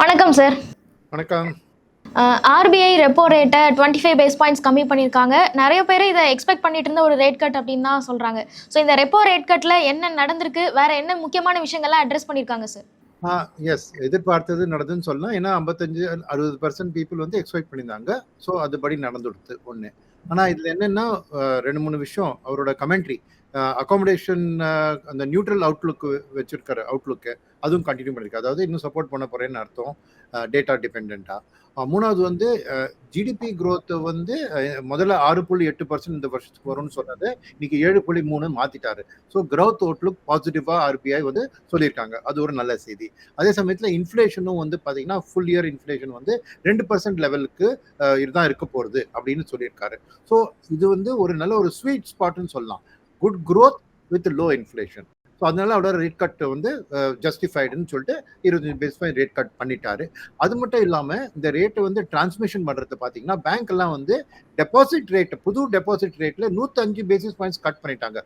வணக்கம் சார் வணக்கம். RBI repo ரேட்டை டுவெண்ட்டி ஃபைவ் பேஸ் பாயிண்ட்ஸ் கம்மி பண்ணியிருக்காங்க நிறைய பேர் இதை எக்ஸ்பெக்ட் பண்ணிட்டு இருந்த ஒரு ரேட் கட் அப்படின்னு தான் சொல்கிறாங்க ஸோ இந்த ரெப்போ ரேட் கட்டில் என்ன நடந்திருக்கு? வேற என்ன முக்கியமான விஷயங்கள்லாம் அட்ரஸ் பண்ணியிருக்காங்க சார் ஆ எஸ் எதிர்பார்த்தது நடந்துன்னு சொல்லலாம். ஏன்னா ஐம்பத்தஞ்சு அறுபது பர்சன்ட் பீப்புள் வந்து எக்ஸ்பெக்ட் பண்ணியிருந்தாங்க. ஸோ அதுபடி நடந்துடுது ஒன்று ஆனால் இதில் என்னென்னா ரெண்டு மூணு விஷயம். அவரோட கமெண்ட்ரி அகாமடேஷன் அந்த நியூட்ரல் அவுட்லுக் வச்சிருக்கிற அவுட்லுக்கு அதுவும் கண்டினியூ பண்ணியிருக்கு அதாவது இன்னும் சப்போர்ட் பண்ண போறேன்னு அர்த்தம். டேட்டா டிபெண்ட்டாக மூணாவது வந்து ஜிடிபி க்ரோத்தை வந்து முதல்ல ஆறு புள்ளி எட்டு பர்சன்ட் இந்த வருஷத்துக்கு வரும்னு சொன்னது. இன்னைக்கு ஏழு புள்ளி மூணு மாத்திட்டாரு. ஸோ க்ரோத் அவுட்லுக் பாசிட்டிவாக ஆர்பிஐ வந்து சொல்லியிருக்காங்க. அது ஒரு நல்ல செய்தி. அதே சமயத்தில் இன்ஃப்ளேஷனும் வந்து பார்த்தீங்கன்னா ஃபுல் இயர் இன்ஃப்ளேஷன் வந்து ரெண்டு பர்சன்ட் லெவலுக்கு இதுதான் இருக்க போகிறது அப்படின்னு சொல்லியிருக்காரு. ஸோ இது வந்து ஒரு நல்ல ஒரு ஸ்வீட் ஸ்பாட்னு சொல்லலாம். Good growth with low inflation. So அதனால அவரோட ரேட் கட் வந்து ஜஸ்டிஃபைடுன்னு சொல்லிட்டு இருபத்தஞ்சு பேஸ் பாயிண்ட் ரேட் கட் பண்ணிட்டாரு. அது மட்டும் இல்லாமல் இந்த ரேட்டை வந்து டிரான்ஸ்மிஷன் பண்ணுறது பார்த்தீங்கன்னா பேங்க் எல்லாம் வந்து டெபாசிட் ரேட் புது டெபாசிட் ரேட்டில் நூற்றஞ்சு பேசிஸ் பாயிண்ட்ஸ் கட் பண்ணிட்டாங்க.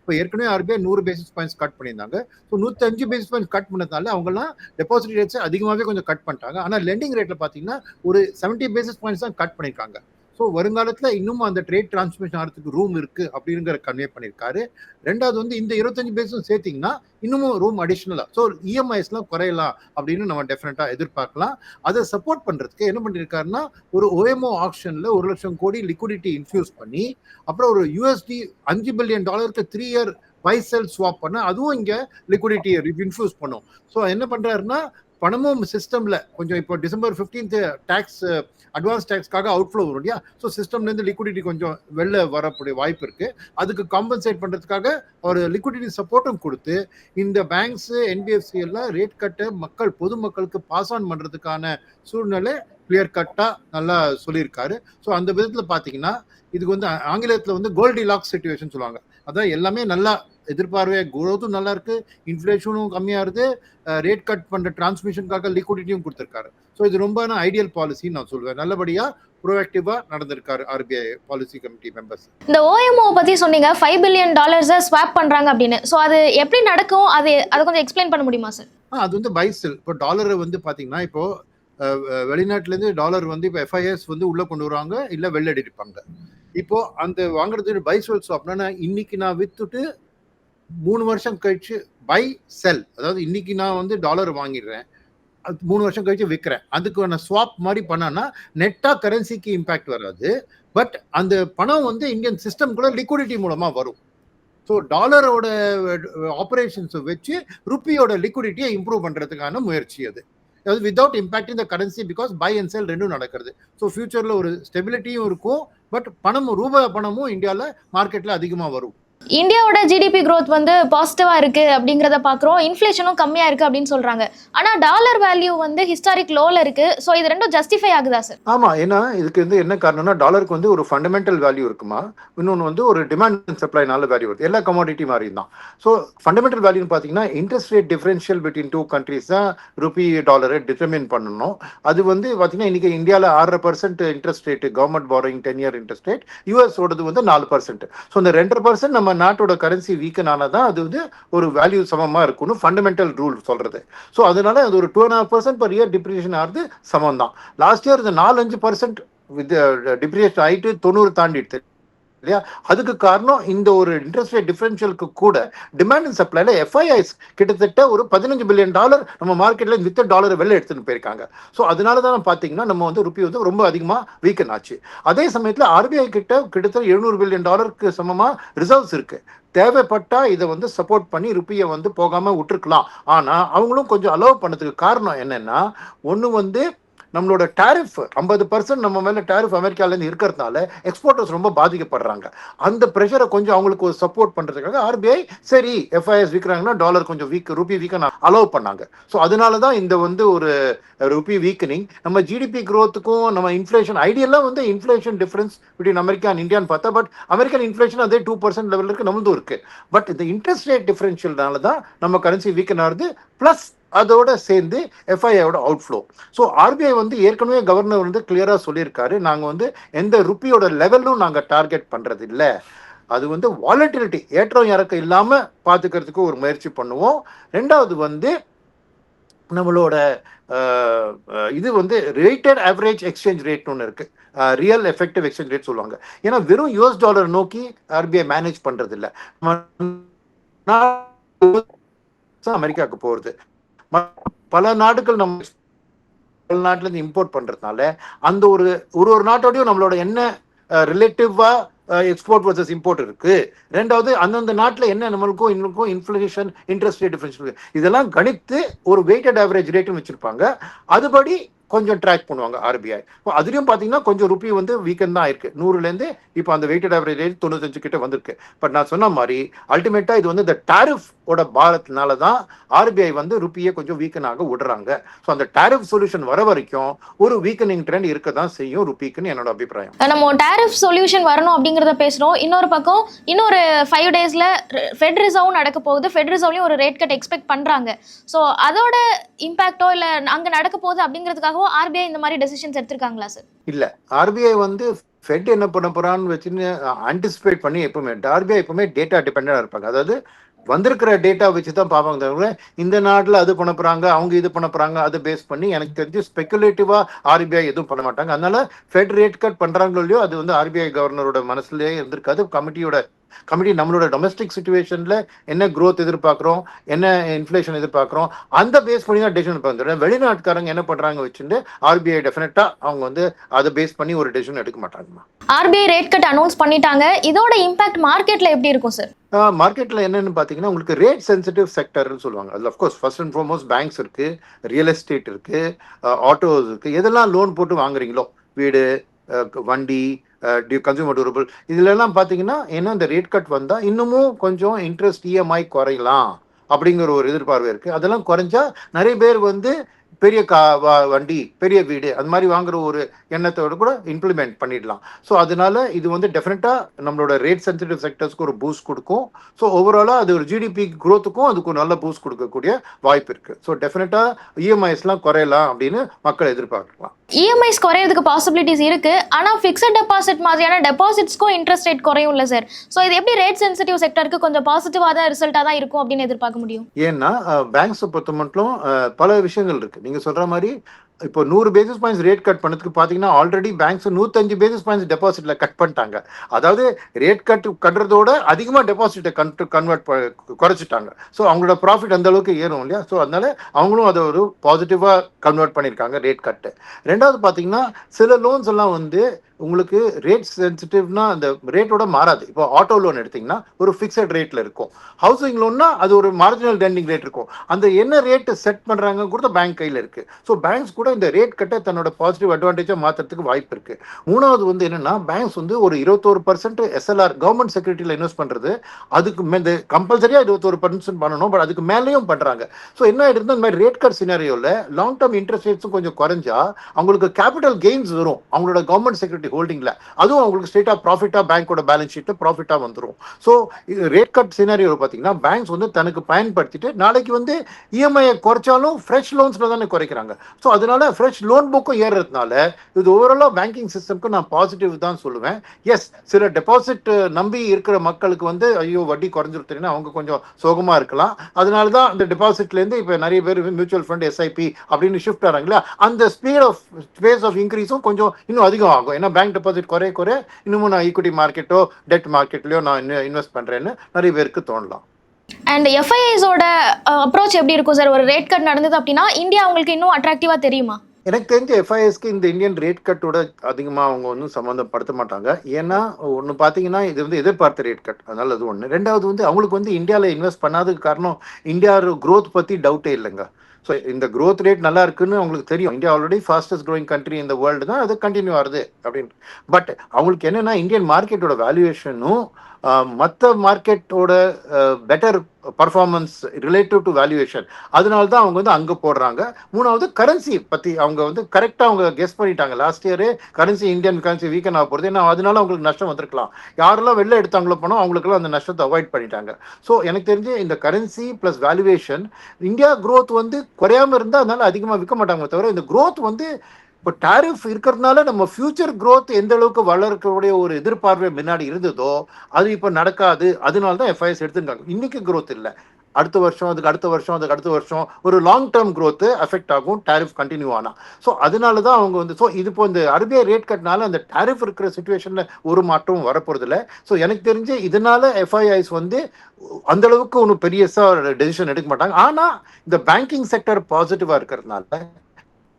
இப்போ ஏற்கனவே ஆர்பிஐ நூறு பேசிஸ் பாயிண்ட்ஸ் கட் பண்ணியிருந்தாங்க. ஸோ நூற்றஞ்சு பேசிஸ் பாயிண்ட்ஸ் கட் பண்ணதுனால அவங்கலாம் டெபாசிட் ரேட்ஸ் அதிகமாகவே கொஞ்சம் கட் பண்ணிட்டாங்க. ஆனால் லெண்டிங் ரேட்டில் பார்த்தீங்கன்னா ஒரு செவன்ட்டி பேசிஸ் பாயிண்ட்ஸ் தான் கட் பண்ணியிருக்காங்க. ஸோ வருங்காலத்தில் இன்னும் அந்த ட்ரேட் டிரான்ஸ்மிஷன் ஆகிறதுக்கு ரூம் இருக்குது அப்படிங்கிற கன்வே பண்ணியிருக்காரு. ரெண்டாவது வந்து இந்த இருபத்தஞ்சு பேஸும் சேர்த்திங்கன்னா இன்னமும் ரூம் அடிஷ்னலாக ஸோ இஎம்ஐஸ்லாம் குறையலாம் அப்படின்னு நம்ம டெஃபினட்டாக எதிர்பார்க்கலாம். அதை சப்போர்ட் பண்ணுறதுக்கு என்ன பண்ணியிருக்காருன்னா ஒரு ஓஎம்ஓ ஆப்ஷனில் ஒரு லட்சம் கோடி லிக்விடிட்டி இன்ஃபியூஸ் பண்ணி அப்புறம் ஒரு யூஎஸ்டி அஞ்சு பில்லியன் டாலருக்கு three year buy sell swap பண்ண அதுவும் இங்கே லிக்விடிட்டியை இன்ஃபியூஸ் பண்ணும். ஸோ என்ன பண்ணுறாருன்னா பணமும் சிஸ்டம்ல கொஞ்சம் இப்போ டிசம்பர் ஃபிஃப்டீன்த் டேக்ஸ் அட்வான்ஸ் டேக்ஸ்க்காக அவுட்ஃப்ளோ வரும் இல்லையா? ஸோ சிஸ்டம்லேருந்து லிக்விடிட்டி கொஞ்சம் வெளில வரக்கூடிய வாய்ப்பு இருக்கு. அதுக்கு காம்பன்சேட் பண்ணுறதுக்காக அவர் லிக்விடிட்டி சப்போர்ட்டும் கொடுத்து இந்த பேங்க்ஸ் என்பிஎஃப்சி எல்லாம் ரேட் கட்டை மக்கள் பொதுமக்களுக்கு பாஸ் ஆன் பண்ணுறதுக்கான சூழ்நிலை கிளியர் கட்டாக நல்லா சொல்லியிருக்காரு. ஸோ அந்த விதத்தில் பார்த்தீங்கன்னா இதுக்கு வந்து ஆங்கிலத்தில் வந்து கோல்டி லாக் சுச்சுவேஷன் சொல்லுவாங்க. அதான் எல்லாமே நல்லா எதிர்பார்வையாக குரோத்தும் நல்லா இருக்கு இன்ஃப்ளேஷனும் கம்மியாக இருக்கு ரேட் கட் பண்ணுற டிரான்ஸ்மிஷனுக்காக லிக்விடிட்டியும் கொடுத்துருக்காரு. ஸோ இது ரொம்ப ஐடியல் பாலிசின்னு நான் சொல்லுவேன் நல்லபடியாக ப்ரோஆக்டிவாக நடந்திருக்காரு ஆர்பிஐ பாலிசி கமிட்டி மெம்பர்ஸ் இந்த ஓஎம்ஓ பற்றி சொன்னீங்க. ஃபைவ் பில்லியன் டாலர்ஸை ஸ்வாப் பண்ணுறாங்க அப்படின்னு. ஸோ அது எப்படி நடக்கும்? அது அதை கொஞ்சம் எக்ஸ்பிளைன் பண்ண முடியுமா சார் அது வந்து பைசல் இப்போ டாலரை வந்து பார்த்தீங்கன்னா இப்போ வெளிநாட்டுலேருந்து டாலர் வந்து இப்போ எஃப்ஐஎஸ் வந்து உள்ளே கொண்டு வருவாங்க இல்லை வெளில அடிப்பாங்க. இப்போ அந்த வாங்குறது பைசல் ஸ்வாப்னா இன்னைக்கு நான் வித்துட்டு மூணு வருஷம் கழிச்சு பை செல் அதாவது இன்னைக்கு நான் வந்து டாலர் வாங்கிடுறேன். அது மூணு வருஷம் கழிச்சு விற்கிறேன் அதுக்கு நான் ஸ்வாப் மாதிரி பண்ணனா நெட்டாக கரன்சிக்கு இம்பேக்ட் வராது. பட் அந்த பணம் வந்து இந்தியன் சிஸ்டம் கூட லிக்விடிட்டி மூலமா வரும். ஸோ டாலரோட ஆப்ரேஷன்ஸை வச்சு ருப்பியோட லிக்விடிட்டியை இம்ப்ரூவ் பண்ணுறதுக்கான முயற்சி அது. அதாவது without impacting the currency because buy and sell ரெண்டும் நடக்கிறது. ஸோ ஃபியூச்சரில் ஒரு ஸ்டெபிலிட்டியும் இருக்கும். பட் பணமும் ரூபாய் பணமும் இந்தியாவில் மார்க்கெட்டில் அதிகமாக வரும். இந்தியாவோட ஜிடிபி க்ரோத் வந்து பாசிட்டிவாக இருக்குது அப்படிங்கிறத பார்க்குறோம் இன்ஃப்ளேஷனும் கம்மியாக இருக்குது அப்படின்னு சொல்கிறாங்க ஆனால் டாலர் வேல்யூ வந்து ஹிஸ்டாரிக் லோவில் இருக்குது ஸோ இது ரெண்டும் ஜஸ்டிஃபை ஆகுதா சார் ஆமாம் ஏன்னா இதுக்கு வந்து என்ன காரணம்னா டாலருக்கு வந்து ஒரு ஃபண்டமெண்டல் வேல்யூ இருக்குமா? இன்னொன்று வந்து ஒரு டிமாண்ட் அண்ட் சப்ளைனால வேல்யூ இருக்குது எல்லா கமாடிட்டி மாதிரி தான் ஸோ ஃபண்டமெண்டல் வேல்யூன்னு பார்த்தீங்கன்னா interest rate differential between two countries தான் ருபி டாலரை டிட்டர்மின் பண்ணணும். அது வந்து பார்த்தீங்கன்னா இன்னைக்கு இந்தியாவில் ஆறரை percent interest rate government borrowing ten year interest rate US ஓடது வந்து நாலு பர்சன்ட் ஸோ இந்த ரெண்டரை பர்சன்ட் நம்ம நாட்டோட கரன்சி வீக்கன் ஆனதான் அது வந்து ஒரு வேல்யூ சமமாக இருக்கும்னு ஃபண்டமெண்டல் ரூல் சொல்கிறது ஸோ அதனால அது ஒரு two and half percent per year depreciation ஆகுது சமம் தான் லாஸ்ட் இயர் இந்த நாலஞ்சு பர்சன்ட் வித் டிப்ரிஷன் ஆயிட்டு தொண்ணூறு தாண்டிடுது இல்லையா? அதுக்கு காரணம் இந்த ஒரு இன்ட்ரெஸ்ட் ரேட் டிஃபரன்ஷியலுக்கு கூட டிமாண்ட் அண்ட் சப்ளைல எஃப்ஐஐஸ் கிட்டத்தட்ட ஒரு பதினஞ்சு பில்லியன் டாலர் நம்ம மார்க்கெட்ல வித்த டாலர் வெளில எடுத்துன்னு போயிருக்காங்க. ஸோ அதனால தான் பார்த்தீங்கன்னா நம்ம வந்து ருப்பி வந்து ரொம்ப அதிகமாக வீக்கன் ஆச்சு. அதே சமயத்தில் ஆர்பிஐ கிட்ட கிட்டத்தட்ட எழுநூறு பில்லியன் டாலருக்கு சமமாக ரிசர்வ்ஸ் இருக்கு. தேவைப்பட்டா இதை வந்து சப்போர்ட் பண்ணி ருப்பியை வந்து போகாமல் விட்டுருக்கலாம். ஆனால் அவங்களும் கொஞ்சம் அலோவ் பண்ணதுக்கு காரணம் என்னன்னா ஒன்று வந்து நம்மளோட டேரிஃப் ஐம்பது பர்சன்ட் நம்ம மேலே டேரிஃப் அமெரிக்காலேருந்து இருக்கிறதுனால எக்ஸ்போர்ட்டர்ஸ் ரொம்ப பாதிக்கப்படுறாங்க. அந்த ப்ரெஷரை கொஞ்சம் அவங்களுக்கு ஒரு சப்போர்ட் பண்ணுறதுக்காக ஆர்பிஐ சரி எஃப்ஐஎஸ் விற்கிறாங்கன்னா டாலர் கொஞ்சம் வீக் ருபி வீக்க அலோவ் பண்ணாங்க. ஸோ அதனால தான் இந்த வந்து ஒரு ருபி வீக்கனிங் நம்ம ஜிடிபி க்ரோத்துக்கும் நம்ம இன்ஃப்ளேஷன் ஐடியெல்லாம் வந்து inflation difference between America and இந்தியான்னு பார்த்தா பட் அமெரிக்கன் இன்ஃப்ளேஷன் அதே டூ பர்சன்ட் லெவலில் இருக்குது நம்மளும் இருக்குது பட் இந்த இன்ட்ரெஸ்ட் ரேட் டிஃப்ரென்ஷியல்னால தான் நம்ம கரன்சி வீக்கன் ஆகுது ப்ளஸ் அதோட சேர்ந்து எஃப்ஐஐயோட அவுட்ஃப்ளோ ஸோ ஆர்பிஐ வந்து ஏற்கனவே கவர்னர் வந்து கிளியராக சொல்லியிருக்காரு. நாங்கள் வந்து எந்த ருப்பியோட லெவலும் நாங்கள் டார்கெட் பண்ணுறது இல்லை அது வந்து வாலட்டிலிட்டி ஏற்றம் இறக்கம் இல்லாமல் பார்த்துக்கிறதுக்கு ஒரு முயற்சி பண்ணுவோம். ரெண்டாவது வந்து நம்மளோட இது வந்து ரேட்டட் ஆவரேஜ் எக்ஸ்சேஞ்ச் ரேட்னு ஒன்று இருக்குது ரியல் எஃபெக்டிவ் எக்ஸ்சேஞ்ச் ரேட் சொல்லுவாங்க. ஏன்னா வெறும் யூஎஸ் டாலர் நோக்கி ஆர்பிஐ மேனேஜ் பண்ணுறதில்ல இல்ல அமெரிக்காவுக்கு போகிறது பல நாடுகள் நம்ம பல நாட்டிலேருந்து இம்போர்ட் பண்றதுனால அந்த ஒரு ஒரு ஒரு நாட்டோடையும் நம்மளோட என்ன ரிலேட்டிவா எக்ஸ்போர்ட் வர்சஸ் இம்போர்ட் இருக்கு. ரெண்டாவது அந்தந்த நாட்டில் என்ன நம்மளுக்கும் இன்னும் இன்ஃப்ளேஷன் இன்ட்ரெஸ்ட் ரேட் டிஃபரன்ஸ் இருக்கு. இதெல்லாம் கணித்து ஒரு வெயிட்டட் ஆவரேஜ் ரேட்னு வச்சிருப்பாங்க. அதுபடி கொஞ்சம் ட்ராக் பண்ணுவாங்க ஆர்பிஐ அதுலயும் பார்த்தீங்கன்னா கொஞ்சம் ருப்பி வந்து வீக்கெண்ட் தான் இருக்கு. நூறுலேருந்து இப்போ அந்த வெயிட்டட் ஆவரேஜ் ரேட் தொண்ணூத்தஞ்சு கிட்ட வந்திருக்கு. பட் நான் சொன்ன மாதிரி அல்டிமேட்டா இது வந்து இந்த டாரிஃப் ஓட பாரத்தினால தான் ஆர்பிஐ வந்து ருப்பியை கொஞ்சம் வீக்கன் ஆக விடுறாங்க. ஸோ அந்த டாரிஃப் சொல்யூஷன் வர வரைக்கும் ஒரு வீக்கனிங் ட்ரெண்ட் இருக்க தான் செய்யும் ருப்பிக்குன்னு என்னோட அபிப்பிராயம். நம்ம டாரிஃப் சொல்யூஷன் வரணும் அப்படிங்கிறத பேசுறோம். இன்னொரு பக்கம் இன்னொரு ஃபைவ் டேஸ்ல ஃபெட் ரிசர்வும் நடக்க போகுது. ஃபெட் ரிசர்வ்லையும் ஒரு ரேட் கட் எக்ஸ்பெக்ட் பண்றாங்க. ஸோ அதோட இம்பாக்டோ இல்ல அங்க நடக்க போகுது அப்படிங்கிறதுக்காகவும் ஆர்பிஐ இந்த மாதிரி டெசிஷன்ஸ் எடுத்திருக்காங்களா சார் இல்ல. ஆர்பிஐ வந்து ஃபெட் என்ன பண்ண போறான்னு வச்சுன்னு ஆன்டிசிபேட் பண்ணி எப்பவுமே ஆர்பிஐ எப்பவுமே டேட்டா டிபெண்டா இருப்பாங்க. அதாவது வந்திருக்கிற டேட்டா வச்சு தான் பார்ப்பாங்க தவிர இந்த நாட்டில் அது பண்ண அவங்க இது பண்ண அதை பேஸ் பண்ணி எனக்கு தெரிஞ்சு ஸ்பெகுலேட்டிவா ஆர்பிஐ எதுவும் பண்ண மாட்டாங்க. அதனால ஃபெட் ரேட் கட் பண்ணுறாங்களோ இல்லையோ அது வந்து ஆர்பிஐ கவர்னரோட மனசுலேயே இருந்திருக்காது கமிட்டியோட கமிட்டி நம்மளோட டொமஸ்டிக் சுச்சுவேஷன்ல என்ன growth எதிர்பார்க்குறோம் என்ன இன்ஃப்ளேஷன் எதிர்பார்க்குறோம் அந்த பேஸ் பண்ணி தான் டெசிஷன் பண்ணுறோம் வெளிநாட்டுக்காரங்க என்ன பண்றாங்க வச்சுட்டு ஆர்பிஐ டெஃபினட்டா அவங்க வந்து அதை பேஸ் பண்ணி ஒரு டெசிஷன் எடுக்க மாட்டாங்கம்மா. ஆர்பிஐ ரேட் கட் அனௌன்ஸ் பண்ணிட்டாங்க. இதோட இம்பாக்ட் மார்க்கெட்ல எப்படி இருக்கும் சார் மார்க்கெட்ல என்னன்னு பாத்தீங்கன்னா உங்களுக்கு ரேட் சென்சிட்டிவ் செக்டர்னு சொல்லுவாங்க. அதுல of course first and foremost banks இருக்கு ரியல் எஸ்டேட் இருக்கு ஆட்டோஸ் இருக்கு. எதெல்லாம் லோன் போட்டு வாங்குறீங்களோ வீடு வண்டி Uh, கன்சியூமர் டூரபிள் இதுலலாம் பார்த்தீங்கன்னா என்ன இந்த ரேட் கட் வந்தால் இன்னமும் கொஞ்சம் இன்ட்ரெஸ்ட் இஎம்ஐ குறையலாம் அப்படிங்கிற ஒரு எதிர்பார்வை இருக்குது அதெல்லாம் குறைஞ்சா நிறைய பேர் வந்து பெரிய கா வண்டி பெரிய வீடு அது மாதிரி வாங்குற ஒரு எண்ணத்தோடு கூட இம்ப்ளிமெண்ட் பண்ணிடலாம். ஸோ அதனால இது வந்து டெஃபினட்டாக நம்மளோட ரேட் சென்சிட்டிவ் செக்டர்ஸ்க்கு ஒரு பூஸ்ட் கொடுக்கும். ஸோ ஓவராலாக அது ஒரு ஜிடிபி க்ரோத்துக்கும் அதுக்கு ஒரு நல்ல பூஸ்ட் கொடுக்கக்கூடிய வாய்ப்பு இருக்குது ஸோ டெஃபினட்டாக இஎம்ஐஸ்லாம் குறையலாம் அப்படின்னு மக்கள் எதிர்பார்க்கலாம். இஎம்ஐஸ் குறையிறதுக்கு பாசிபிலிட்டிஸ் இருக்குது ஆனால் ஃபிக்ஸட் டெபாசிட் மாதிரியான டெபாசிட்ஸ்க்கும் இன்ட்ரெஸ்ட் ரேட் குறையும் இல்லை சார் ஸோ இது எப்படி ரேட் சென்சிட்டிவ் செக்டருக்கு கொஞ்சம் பாசிட்டிவாக தான் ரிசல்ட்டாக தான் இருக்கும் அப்படின்னு எதிர்பார்க்க முடியும்? ஏன்னா பேங்க்ஸை பொறுத்த மட்டும் பல விஷயங்கள் இருக்குது நீங்கள் சொல்கிற மாதிரி இப்போ நூறு பேசிஸ் பாயிண்ட்ஸ் ரேட் கட் பண்ணதுக்கு பார்த்தீங்கன்னா ஆல்ரெடி பேங்க்ஸ் நூற்றஞ்சு பேசிஸ் பாயிண்ட்ஸ் டெபாசிட்டில் கட் பண்ணிட்டாங்க. அதாவது ரேட் கட் கட்டுறதோட அதிகமாக டெபாசிட்டை கன்வெர்ட் குறைச்சிட்டாங்க. ஸோ அவங்களோட ப்ராஃபிட் அந்த அளவுக்கு ஏறும் இல்லையா? ஸோ அதனால அவங்களும் அதை ஒரு பாசிட்டிவாக கன்வெர்ட் பண்ணியிருக்காங்க ரேட் கட்டு ரெண்டாவது பார்த்தீங்கன்னா சில லோன்ஸ் எல்லாம் வந்து உங்களுக்கு ரேட் சென்சிட்டிவ்னா அந்த ரேட்டோட மாறாது. இப்போ ஆட்டோ லோன் எடுத்தீங்கன்னா ஒரு ஃபிக்ஸட் ரேட்ல இருக்கும். ஹவுசிங் லோன்னா அது ஒரு மார்ஜினல் டெண்டிங் ரேட் இருக்கும். அந்த என்ன ரேட்டு செட் பண்றாங்க கூட பேங்க் கையில் இருக்கு. ஸோ பேங்க்ஸ் கூட இந்த ரேட் கட்ட தன்னோட பாசிட்டிவ் அட்வான்டேஜாக மாற்றுறதுக்கு வாய்ப்பு இருக்கு. மூணாவது வந்து என்னன்னா பேங்க்ஸ் வந்து ஒரு இருபத்தோரு பர்சன்ட் எஸ்எல்ஆர் கவர்மெண்ட் செக்யூரிட்டியில் இன்வெஸ்ட் பண்றது அதுக்கு மே கம்பல்சரியாக இருபத்தோரு பர்சன்ட் பண்ணணும் பட் அதுக்கு மேலேயும் பண்றாங்க. ஸோ என்ன ஆகிடுதுன்னா இந்த மாதிரி ரேட் கட் சினாரியோவில் லாங் டேர்ம் இன்ட்ரெஸ்ட் ரேட்ஸும் கொஞ்சம் குறைஞ்சா அவங்களுக்கு கேபிட்டல் கெயின்ஸ் வரும். அவங்களோட கவர்மெண்ட் செக்யூரிட்டி ஹோல்டிங்ல அதுவும் அவங்களுக்கு ஸ்டேட்டா ப்ராஃபிட்டா பேங்கோட பேலன்ஸ் ஷீட்ல ப்ராஃபிட்டா வந்துரும். ஸோ இது ரேட் கட் சினாரியோ பார்த்தீங்கன்னா பேங்க்ஸ் வந்து தனக்கு பயன்படுத்திட்டு நாளைக்கு வந்து இஎம்ஐயை குறைச்சாலும் ஃப்ரெஷ் லோன்ஸ்ல தானே குறைக்கிறாங்க. ஸோ அதனால ஃப்ரெஷ் லோன் புக்கும் ஏறுறதுனால இது ஓவராலாக பேங்கிங் சிஸ்டம்க்கு நான் பாசிட்டிவ் தான் சொல்லுவேன். எஸ் சில டெபாசிட் நம்பி இருக்கிற மக்களுக்கு வந்து ஐயோ வட்டி குறைஞ்சிருச்சுன்னா அவங்க கொஞ்சம் சோகமா இருக்கலாம். அதனால தான் அந்த டெபாசிட்ல இருந்து இப்போ நிறைய பேர் மியூச்சுவல் ஃபண்ட் எஸ்ஐபி அப்படின்னு ஷிஃப்ட் ஆகிறாங்களா அந்த ஸ்பீட் ஆஃப் ஸ்பேஸ் ஆஃப் இன்க்ரீஸும் கொஞ்சம் இன்னும் அதிகம் ஆகும். ஏன்னா பேங்க் டெபாசிட் குறைய குறைய இன்னமும் நான் ஈக்விட்டி மார்க்கெட்டோ டெட் மார்க்கெட்லயோ நான் இன்வெஸ்ட் பண்றேன்னு நிறைய பேருக்கு தோணலாம். அண்ட் எஃப்ஐஐஸோட அப்ரோச் எப்படி இருக்கும் சார் ஒரு ரேட் கட் நடந்தது அப்படின்னா இந்தியா உங்களுக்கு இன்னும் அட்ராக்டிவா தெரியுமா? எனக்கு தெரிஞ்ச எஃப்ஐஎஸ்க்கு இந்த இந்தியன் ரேட் கட்டோட அதிகமாக அவங்க ஒன்றும் சம்மந்தப்படுத்த மாட்டாங்க. ஏன்னா ஒன்று பார்த்தீங்கன்னா இது வந்து எதிர்பார்த்த ரேட் கட் அதனால அது ஒன்று ரெண்டாவது வந்து அவங்களுக்கு வந்து இந்தியாவில் இன்வெஸ்ட் பண்ணாததுக்கு காரணம் இந்தியா growth பற்றி டவுட்டே இல்லைங்க. ஸோ இந்த க்ரோத் ரேட் நல்லா இருக்குன்னு அவங்களுக்கு தெரியும் India already fastest growing country இந்த வேர்ல்டு தான் அது கண்டினியூ ஆகுது அப்படின்னு பட் அவங்களுக்கு என்னன்னா இந்தியன் மார்க்கெட்டோட வேல்யூவேஷனும் மற்ற மார்க்கெட்டோட better performance relative to valuation அதனால தான் அவங்க வந்து அங்கே போடுறாங்க. மூணாவது கரன்சி பற்றி அவங்க வந்து கரெக்டாக அவங்க கெஸ் பண்ணிட்டாங்க. லாஸ்ட் இயரே கரன்சி இந்தியன் கரன்சி வீக்கன் ஆக போகிறது ஏன்னா அதனால அவங்களுக்கு நஷ்டம் வந்திருக்கலாம். யாரெல்லாம் வெளில எடுத்தாங்களோ பணம் அவங்களுக்குலாம் அந்த நஷ்டத்தை அவாய்ட் பண்ணிட்டாங்க. ஸோ எனக்கு தெரிஞ்சு இந்த currency plus valuation India growth வந்து குறையாம இருந்தால் அதனால அதிகமாக விற்க மாட்டாங்க தவிர இந்த க்ரோத் வந்து இப்போ டாரிஃப் இருக்கிறதுனால நம்ம ஃபியூச்சர் க்ரோத் எந்த அளவுக்கு வளர்க்கக்கூடிய ஒரு எதிர்பார்வை முன்னாடி இருந்ததோ அது இப்போ நடக்காது. அதனால தான் எஃப்ஐஎஸ் எடுத்துருக்காங்க. இன்னைக்கு க்ரோத் இல்லை. அடுத்த வருஷம் அதுக்கு அடுத்த வருஷம் அதுக்கு அடுத்த வருஷம் ஒரு லாங் டேர்ம் க்ரோத்து அஃபெக்ட் ஆகும். டேரிஃப் கண்டினியூ ஆனால் ஸோ அதனால தான் அவங்க வந்து ஸோ இது இப்போ இந்த RBI ரேட் கட்டினால அந்த டேரிஃப் இருக்கிற சுச்சுவேஷனில் ஒரு மாற்றமும் வரப்போறது இல்லை ஸோ எனக்கு தெரிஞ்சு இதனால எஃப்ஐஐஸ் வந்து அந்த அளவுக்கு ஒன்றும் பெரியசா டெசிஷன் எடுக்க மாட்டாங்க. ஆனால் இந்த பேங்கிங் செக்டர் பாசிட்டிவாக இருக்கிறதுனால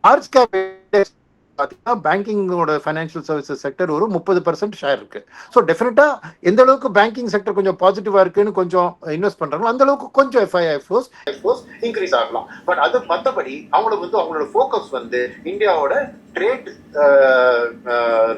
லார்ஜ் கேப் பார்த்தீங்கன்னா பேங்கிங்கோட ஃபைனான்ஷியல் சர்வீசஸ் செக்டர் ஒரு முப்பது பர்சன்ட் ஷேர் இருக்கு. ஸோ டெஃபினட்டா எந்த அளவுக்கு பேங்கிங் செக்டர் கொஞ்சம் பாசிட்டிவா இருக்குன்னு கொஞ்சம் இன்வெஸ்ட் பண்றாங்களோ அந்த அளவுக்கு கொஞ்சம் எஃப்ஐஐ ஃப்ளோஸ் ஃபோர்ஸ் இன்க்ரீஸ் ஆகலாம். பட் அது மற்றபடி அவங்களுக்கு வந்து அவங்களோட ஃபோக்கஸ் வந்து இந்தியாவோட ட்ரேட்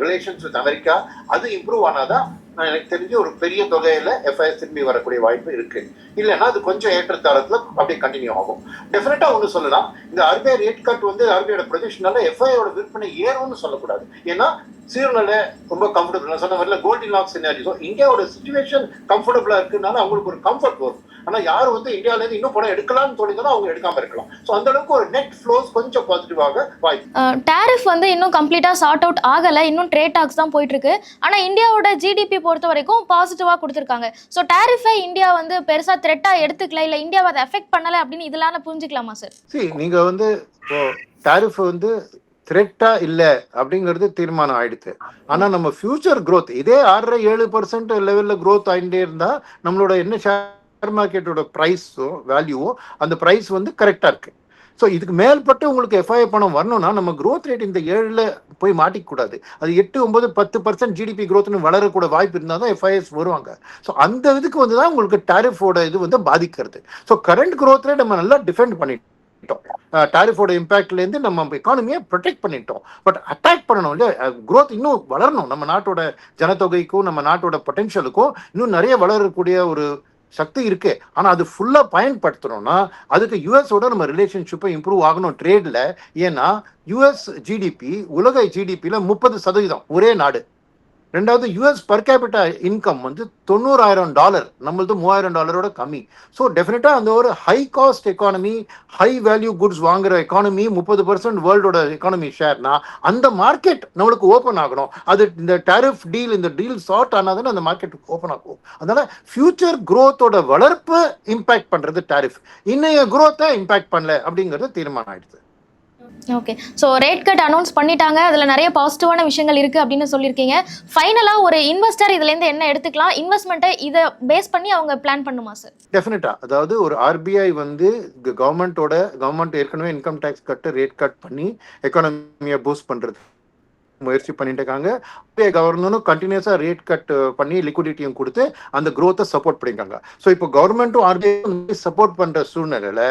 ரிலேஷன்ஸ் வித் அமெரிக்கா அது இம்ப்ரூவ் ஆனாதான் நான் எனக்கு தெரிஞ்சு ஒரு பெரிய தொகையில எஃப்ஐஆர் திரும்பி வரக்கூடிய வாய்ப்பு இருக்கு. இல்லைன்னா அது கொஞ்சம் ஏற்றத்தாழத்துல அப்படியே கண்டினியூ ஆகும். டெஃபினட்டா ஒன்று சொல்லலாம். இந்த ஆர்பிஐ ரேட் கட் வந்து ஆர்பிஐயோட ப்ரொஜெக்ஷனால எஃப்ஐயோட விற்பனை ஏறும்னு சொல்லக்கூடாது. ஏன்னா சீர்நிலை ரொம்ப கம்ஃபர்டபுள் நான் சொன்ன மாதிரில கோல்டி லாக் சினாரி ஸோ இந்தியாவோட சுச்சுவேஷன் கம்ஃபர்டபுளா இருக்குனால அவங்களுக்கு ஒரு கம்ஃபர்ட் வரும். ஆனா யார் வந்து இந்தியால இருந்து இன்னும் பணம் எடுக்கலாம்னு தோணிதான் அவங்க எடுக்காம இருக்கலாம். ஸோ அந்த அளவுக்கு ஒரு நெட் ஃப்ளோஸ் கொஞ்சம் பாசிட்டிவாக வாய்ப்பு. டேரிஃப் வந்து இன்னும் கம்ப்ளீட்டாக சார்ட் அவுட் ஆகலை. இன்னும் ட்ரேட் டாக்ஸ் தான் போயிட்டு இருக்கு ஆனால் இந்தியாவோட ஜிடிபி பொறுத்த வரைக்கும் பாசிட்டிவாக கொடுத்துருக்காங்க. ஸோ டேரிஃபை இந்தியா வந்து பெருசாக த்ரெட்டாக எடுத்துக்கல. இல்லை இந்தியாவை அதை எஃபெக்ட் பண்ணலை அப்படின்னு இதெல்லாம் புரிஞ்சுக்கலாமா சார் சரி நீங்க வந்து இப்போ டாரிஃப் வந்து த்ரெட்டா இல்ல அப்படிங்கிறது தீர்மானம் ஆயிடுச்சு ஆனா நம்ம ஃபியூச்சர் க்ரோத் இதே ஆறரை ஏழு பர்சன்ட் லெவல்ல க்ரோத் ஆகிட்டே இருந்தா நம்மளோட என்ன ஷேர் மார்க்கெட்டோட ப்ரைஸோ வேல்யூவோ அந்த ப்ரைஸ் வந்து கரெக்டா இருக்கு. ஸோ இதுக்கு மேல்பட்டு உங்களுக்கு எஃப்ஐ பணம் வரணும்னா நம்ம க்ரோத் ரேட் இந்த ஏழில் போய் மாட்டிக்கூடாது. அது எட்டு ஒன்பது பத்து பர்சன்ட் ஜிடிபி க்ரோத்னு வளரக்கூட வாய்ப்பு இருந்தால் தான் எஃப்ஐஎஸ் வருவாங்க. ஸோ அந்த இதுக்கு வந்து தான் உங்களுக்கு டாரிஃபோட இது வந்து பாதிக்கிறது. ஸோ கரண்ட் க்ரோத் ரேட் நம்ம நல்லா டிஃபெண்ட் பண்ணிட்டோம். டாரிஃபோட இம்பாக்ட்லேருந்து நம்ம எக்கானமியை ப்ரொடெக்ட் பண்ணிட்டோம். பட் அட்டாக் பண்ணணும் இல்லையா க்ரோத் இன்னும் வளரணும். நம்ம நாட்டோட ஜனத்தொகைக்கும் நம்ம நாட்டோட பொட்டென்ஷியலுக்கும் இன்னும் நிறைய வளரக்கூடிய ஒரு சக்தி இருக்கு. ஆனால் அது ஃபுல்லாக பயன்படுத்தணும்னா அதுக்கு யூஎஸோட நம்ம ரிலேஷன்ஷிப்பை இம்ப்ரூவ் ஆகணும் ட்ரேடில் ஏன்னா யூஎஸ் ஜிடிபி உலக ஜிடிபியில் முப்பது சதவீதம் ஒரே நாடு. ரெண்டாவது யூஎஸ் பர் கேபிட்டா இன்கம் வந்து தொண்ணூறாயிரம் டாலர் நம்மளது மூவாயிரம் டாலரோட கம்மி. ஸோ டெஃபினட்டாக அந்த ஒரு high cost economy high value goods வாங்குற எக்கானமி முப்பது பர்சன்ட் வேர்ல்டோட எக்கானமி ஷேர்னா அந்த மார்க்கெட் நம்மளுக்கு ஓப்பன் ஆகணும். அது இந்த டாரிஃப் டீல் இந்த டீல் சார்ட் தானே அந்த மார்க்கெட் ஓப்பன் ஆகும். அதனால ஃபியூச்சர் க்ரோத்தோட வளர்ப்பு இம்பாக்ட் பண்ணுறது டாரிஃப் இன்னைய குரோத்தை இம்பேக்ட் இம்பாக்ட் பண்ணல அப்படிங்கிறது தீர்மானம் ஆயிடுது. Okay so rate cut announce பண்ணிட்டாங்க. அதில் நிறைய பாசிட்டிவான விஷயங்கள் இருக்குது அப்படின்னு சொல்லியிருக்கீங்க. ஃபைனலாக ஒரு இன்வெஸ்டர் இதுலேருந்து என்ன எடுத்துக்கலாம்? இன்வெஸ்ட்மெண்ட்டை இதை பேஸ் பண்ணி அவங்க பிளான் பண்ணுமா சார் டெஃபினட்டா அதாவது ஒரு ஆர்பிஐ வந்து கவர்மெண்ட்டோட கவர்மெண்ட் ஏற்கனவே income tax cut rate cut பண்ணி எக்கானமியை பூஸ்ட் பண்ணுறது முயற்சி பண்ணிட்டு இருக்காங்க ஆர்பிஐ கவர்னரும் கண்டினியூஸா ரேட் கட் பண்ணி லிக்விடிட்டியும் கொடுத்து அந்த க்ரோத்தை சப்போர்ட் பண்ணியிருக்காங்க. ஸோ இப்போ கவர்மெண்ட்டும் ஆர்பிஐ சப்போர்ட் பண்ற சூழ்நிலையில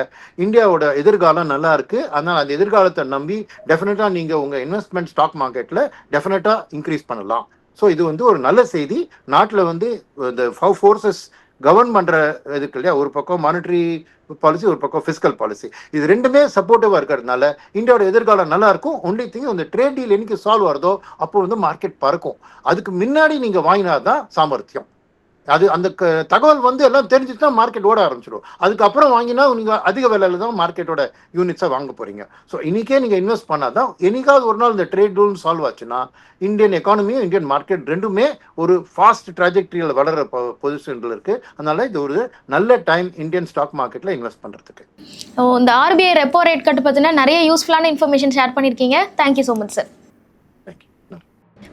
இந்தியாவோட எதிர்காலம் நல்லா இருக்கு. அதனால அந்த எதிர்காலத்தை நம்பி டெஃபினட்டா நீங்க உங்க இன்வெஸ்ட்மெண்ட் ஸ்டாக் மார்க்கெட்ல டெஃபினட்டா இன்க்ரீஸ் பண்ணலாம். ஸோ இது வந்து ஒரு நல்ல செய்தி. நாட்டில் வந்து இந்த ஃபோர்ஸஸ் கவர்ன் பண்ணுற இதுக்கு இல்லையா? ஒரு பக்கம் மானிட்டரி பாலிசி ஒரு பக்கம் ஃபிஸ்கல் பாலிசி இது ரெண்டுமே சப்போர்ட்டிவாக இருக்கிறதுனால இந்தியாவோட எதிர்காலம் நல்லா இருக்கும். ஒன்லி திங் அந்த ட்ரேட் டீல் என்னைக்கு சால்வ் வருதோ அப்போ வந்து மார்க்கெட் பறக்கும். அதுக்கு முன்னாடி நீங்கள் வாங்கினா தான் சாமர்த்தியம். அது அந்த க- தகவல் வந்து எல்லாம் தெரிஞ்சுச்சுன்னா மார்க்கெட் ஓட ஆரம்பிச்சிடும். அதுக்கப்புறம் வாங்கினா நீங்கள் அதிக விலையில தான் மார்க்கெட்டோட யூனிட்ஸாக வாங்க போறீங்க. ஸோ இன்றைக்கே நீங்கள் இன்வெஸ்ட் பண்ணால் தான் என்னைக்காவது ஒரு நாள் இந்த ட்ரேட் ரூல் சால்வ் ஆச்சுன்னா இந்தியன் எக்கானமியும் இந்தியன் மார்க்கெட் ரெண்டுமே ஒரு ஃபாஸ்ட் ட்ராஜெக்டரியில் வளர பொசிஷனில் இருக்குது அதனால இது ஒரு நல்ல டைம் இந்தியன் ஸ்டாக் மார்க்கெட்டில் இன்வெஸ்ட் பண்ணுறதுக்கு ஸோ இந்த ஆர்பிஐ ரெப்போ ரேட் கட்டு பார்த்தீங்கன்னா நிறைய யூஸ்ஃபுல்லான இன்ஃபர்மேஷன் ஷேர் பண்ணியிருக்கீங்க thank you so much sir